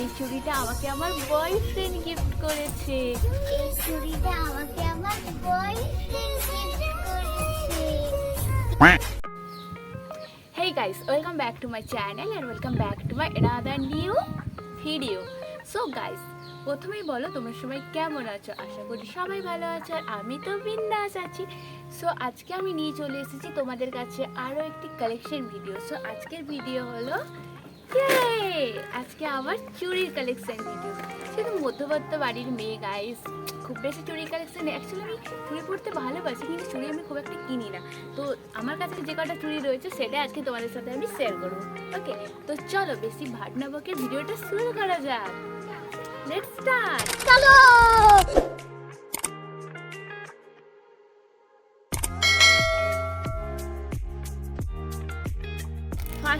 এই চুড়িটা আমাকে আমার বয়ফ্রেন্ড গিফট করেছে। এই চুড়িটা আমাকে আমার বয়ফ্রেন্ড গিফট করেছে। Hey guys, welcome back to my channel and welcome back to my another new video. So guys, প্রথমেই বলো তোমরা সবাই কেমন আছো? আশা করি সবাই ভালো আছো আর আমি তো বিন্দাস আছি। সো আজকে আমি নিয়ে চলে এসেছি তোমাদের কাছে আরও একটি কালেকশন ভিডিও সো আজকের ভিডিও হলো আজকে আমার চুড়ির কালেকশন ভিডিও শুধু মধ্যবর্ত বাড়ির মেয়ে গাইস খুব বেশি চুড়ির কালেকশন অ্যাকচুয়ালি আমি চুড়ি পরতে ভালোবাসি, কিন্তু চুড়ি আমি খুব একটা কিনি না। তো আমার কাছে যে কটা চুড়ি রয়েছে, সেটা আজকে তোমাদের সাথে আমি শেয়ার করব। ওকে তো চলো, বেশি ভাটনা বকে ভিডিওটা শুরু করা যাক। লেটস স্টার্ট চলো!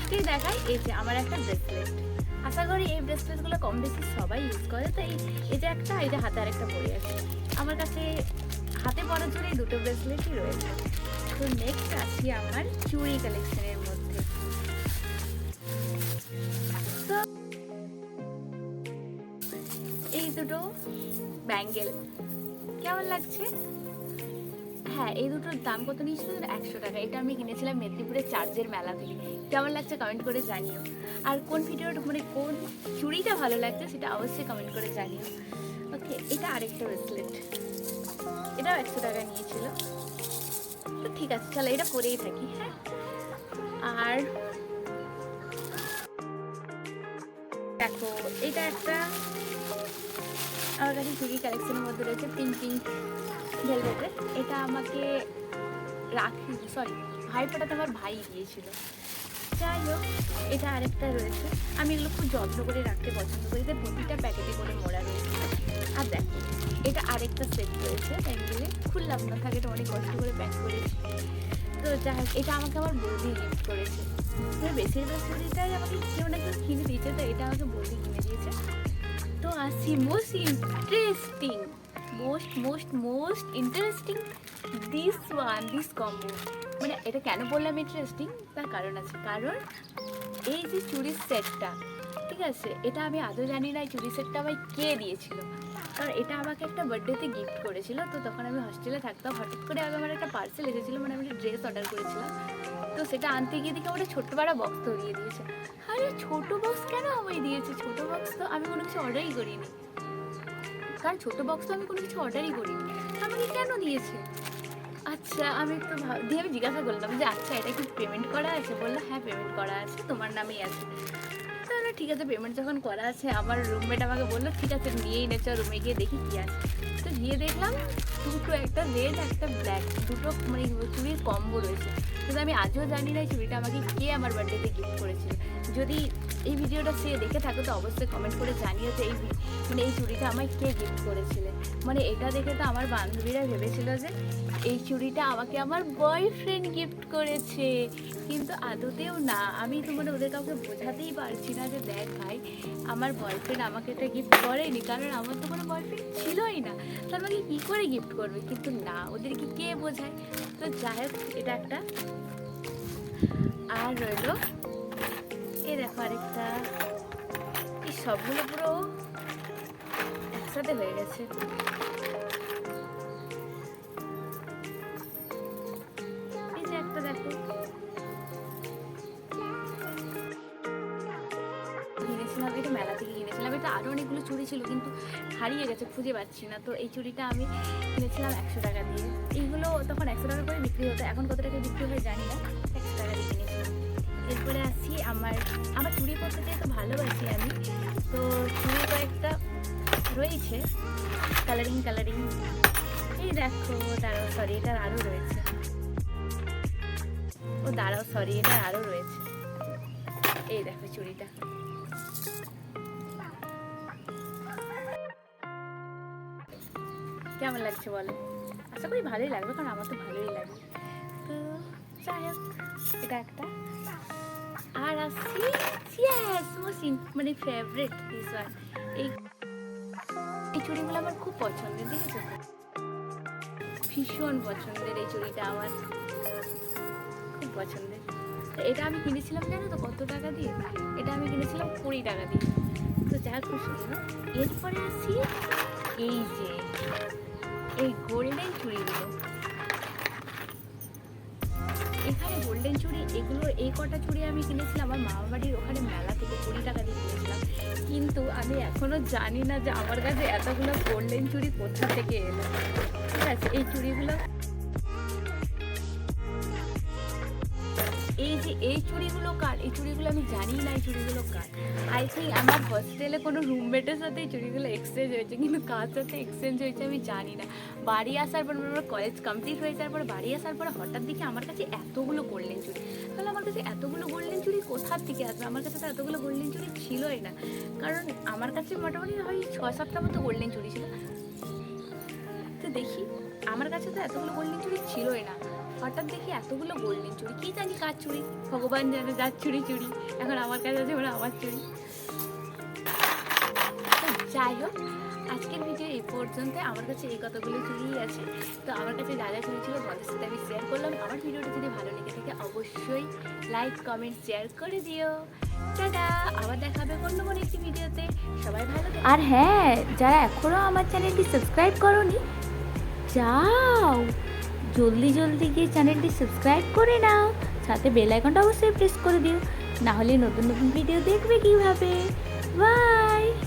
ফার্স্টেই দেখাই এই যে আমার একটা ব্রেসলেট আশা করি এই ব্রেসলেটগুলো কম বেশি সবাই ইউজ করে। তো এই যে একটা, এই যে হাতে আর একটা পরে আছে। আমার কাছে হাতে পরার জন্য এই দুটো ব্রেসলেটই রয়েছে। তো নেক্সট আসি আমার চুড়ি কালেকশনের মধ্যে। তো এই দুটো ব্যাঙ্গেল কেমন লাগছে? হ্যাঁ এই দুটোর দাম কত নিয়েছিল একশো টাকা। এটা আমি কিনেছিলাম মেদিনীপুরের চার্জের মেলা থেকে। কেমন লাগছে কমেন্ট করে জানিও। আর কোন ভিডিওটা মানে কোন চুড়িটা ভালো লাগছে সেটা অবশ্যই কমেন্ট করে জানিও। ওকে এটা আরেকটা ব্রেসলেট এটাও একশো টাকা নিয়েছিল। তো ঠিক আছে, চলো এটা পরেই থাকি হ্যাঁ? আর দেখো, এটা একটা আমার কাছে চুড়ি কালেকশনের মধ্যে রয়েছে পিঙ্ক পিঙ্ক ভেলভেটের এটা আমাকে রাখি সরি ভাইফোঁটাতে আমার ভাই দিয়েছিল যাই হোক এটা আরেকটা রয়েছে। আমি এগুলো খুব যত্ন করে রাখতে পছন্দ করি। যে প্রতিটা প্যাকেটে করে মোড়া রয়েছে। আর দেখো, এটা আরেকটা সেট রয়েছে ব্যাঙ্গেলে খুললাম না থাকে এটা অনেক কষ্ট করে প্যাক করেছি। তো যাই হোক এটা আমাকে আমার বৌদি গিফট করেছে। বেশিরভাগ চুড়িটাই আমাকে কেউ না কেউ কিনে দিয়েছে, তো এটা আমাকে বৌদি কিনে দিয়েছে। তো আসি most interesting most most most interesting this one this combo মানে এটা কেন বললাম ইন্টারেস্টিং তার কারণ আছে। কারণ এই যে চুড়ির সেটটা ঠিক আছে? এটা আমি আদৌ জানি না এই চুড়ি সেটটা আমায় কে দিয়েছিল। কারণ এটা আমাকে একটা বার্থডেতে গিফট করেছিল, তো তখন আমি হস্টেলে থাকতাম। হঠাৎ করে আগে আমার একটা পার্সেল এসেছিল মানে আমি একটা ড্রেস অর্ডার করেছিলাম, তো সেটা আনতে গিয়ে দেখি ওটা ছোট্ট বড় বক্স ধরিয়ে দিয়েছে। আরে ছোট বক্স কেন আমায় দিয়েছে? ছোট বক্স তো আমি কোনো কিছু অর্ডারই করিনি। কারণ ছোট বক্স তো আমি কোনো কিছু অর্ডারই করিনি। আমাকে কেন দিয়েছে? আচ্ছা আমি ভাব- দিয়ে আমি জিজ্ঞাসা করলাম যে আচ্ছা এটা কি পেমেন্ট করা আছে? বলল হ্যাঁ পেমেন্ট করা আছে, তোমার নামেই আছে। তাহলে ঠিক আছে পেমেন্ট যখন করা আছে, আমার রুমমেট আমাকে বলল, ঠিক আছে, নিয়েই নে, চল রুমে গিয়ে দেখি কী আছে। তো গিয়ে দেখলাম, দুটো একটা রেড একটা ব্ল্যাক দুটো মানে চুড়ির কম্বো রয়েছে। কিন্তু আমি আজও জানি না চুড়িটা আমাকে কে আমার বার্থডেতে গিফট করেছিল। যদি এই ভিডিওটা সে দেখে থাকো তো অবশ্যই কমেন্ট করে জানিও যে এই মানে এই চুড়িটা আমায় কে গিফট করেছিলে। মানে এটা দেখে তো আমার বান্ধবীরা ভেবেছিল যে এই চুড়িটা আমাকে আমার বয়ফ্রেন্ড গিফট করেছে। কিন্তু আদতেও না। আমি তো মানে ওদের কাউকে বোঝাতেই পারছি না যে দেখ ভাই, আমার বয়ফ্রেন্ড আমাকে এটা গিফট করেনি। কারণ আমার তো কোনো বয়ফ্রেন্ড ছিলই না। তো আমাকে কী করে গিফট করবে? কিন্তু না, ওদেরকে কে বোঝায়? তো যাই হোক, এটা একটা। আর রইল দেখো আরেকটা। এই সবগুলো পুরো একসাথে হয়ে গেছে। কিনেছিলাম এটা মেলা থেকে কিনেছিলাম। আরও অনেকগুলো চুড়ি ছিল, কিন্তু হারিয়ে গেছে, খুঁজে পাচ্ছি না। তো এই চুড়িটা আমি কিনেছিলাম একশো টাকা দিয়ে। এইগুলো তখন একশো টাকা করে বিক্রি হতো। এখন কত টাকা বিক্রি হয় জানি না। এরপরে আসি আমার আমার চুড়ি পরতে যেহেতু ভালোবাসি আমি, তো চুড়ি কয়েকটা রয়েছে কালারিং কালারিং এই দেখো দাঁড়াও সরি এটার আরও রয়েছে। ও দাঁড়াও সরি এটার আরও রয়েছে। এই দেখো চুড়িটা কেমন লাগছে বলো? আশা করি ভালোই লাগবে, কারণ আমার তো ভালোই লাগে। তো হোক এটা একটা। আর আসছি ইয়েস মোস্ট মানে ফেভারিট দিস ওয়ান এই এই চুড়িগুলো আমার খুব পছন্দের, দেখেছ? ভীষণ পছন্দের এই চুড়িটা আমার। খুব পছন্দের। এটা আমি কিনেছিলাম, জানো তো, কত টাকা দিয়ে? এটা আমি কিনেছিলাম কুড়ি টাকা দিয়ে। তো যা খুশি না এরপরে আসি এই যে, এই গোল্ডেন চুড়িগুলো। এখানে গোল্ডেন চুড়ি, এগুলোর এই কটা চুড়ি আমি কিনেছিলাম, আমার মামা বাড়ির ওখানে মেলা থেকে কুড়ি টাকা দিয়ে কিনেছিলাম। কিন্তু আমি এখনও জানি না যে আমার কাছে এতগুলো গোল্ডেন চুড়ি কোথা থেকে এলো। ঠিক আছে এই চুড়িগুলো এই যে, এই চুড়িগুলো কার? এই চুড়িগুলো আমি জানি না, এই চুড়িগুলো কার? আই থিঙ্ক আমার হস্টেলে কোনো রুমমেটের সাথে এই চুড়িগুলো এক্সচেঞ্জ হয়েছে, কিন্তু কার সাথে এক্সচেঞ্জ হয়েছে আমি জানি না। বাড়ি আসার পর আমার কলেজ কমপ্লিট হয়ে যাওয়ার পর, বাড়ি আসার পর হঠাৎ দেখি আমার কাছে এতগুলো গোল্ডেন চুড়ি। তাহলে আমার কাছে এতগুলো গোল্ডেন চুড়ি কোথার থেকে আসবে? আমার কাছে তো এতগুলো গোল্ডেন চুড়ি ছিলই না। কারণ আমার কাছে মোটামুটি হয় ছয় সাতটা মতো গোল্ডেন চুড়ি ছিল। তো দেখি, আমার কাছে তো এতগুলো গোল্ডেন চুড়ি ছিলই না। হঠাৎ দেখি এতগুলো গোল্ডেন চুড়ি। কি জানি কার চুড়ি? ভগবান জানে যার চুড়ি চুড়ি। এখন আমার কাছে আছে ওরা আমার চুড়ি। যাই হোক, আজকের ভিডিও এই পর্যন্ত আমার কাছে এই কতগুলো চুড়িই আছে, তো আমার কাছে যা যা চুড়ি ছিল তোমাদের সাথে আমি শেয়ার করলাম। আমার ভিডিওটা যদি ভালো লেগে থাকে, অবশ্যই লাইক কমেন্ট শেয়ার করে দিও। আবার একটি ভিডিওতে সবাই ভালো আর হ্যাঁ যারা এখনও আমার চ্যানেলটি সাবস্ক্রাইব করনি, যাও! জলদি জলদি গিয়ে চ্যানেলটি সাবস্ক্রাইব করে নাও। সাথে বেল আইকনটা অবশ্যই প্রেস করে দিও। না হলে নতুন নতুন ভিডিও দেখবে কীভাবে? বাই!